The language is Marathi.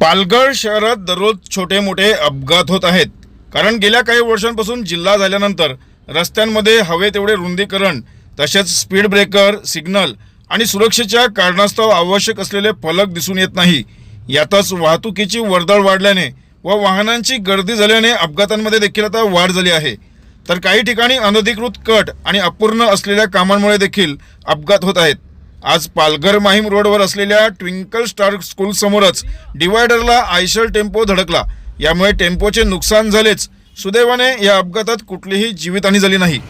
पालघर शहरात दररोज छोटे मोठे अपघात होत आहेत. कारण गेल्या काही वर्षांपासून जिल्हा झाल्यानंतर रस्त्यांमध्ये हवे तेवढे रुंदीकरण तसेच स्पीड ब्रेकर सिग्नल आणि सुरक्षेच्या कारणास्तव आवश्यक असलेले फलक दिसून येत नाही. यातच वाहतुकीची वर्दळ वाढल्याने व वाहनांची गर्दी झाल्याने अपघातांमध्ये देखील आता वाढ झाली आहे. तर काही ठिकाणी अनधिकृत कट आणि अपूर्ण असलेल्या कामांमुळे देखील अपघात होत आहेत. आज पालघर माहीम रोडवर असलेल्या ट्विंकल स्टार स्कूल समोरच डिवायडरला आयशर टेम्पो धडकला. यामुळे टेम्पोचे नुकसान झालेच. सुदैवाने या अपघातात कुठलीही जीवितहानी झाली नाही.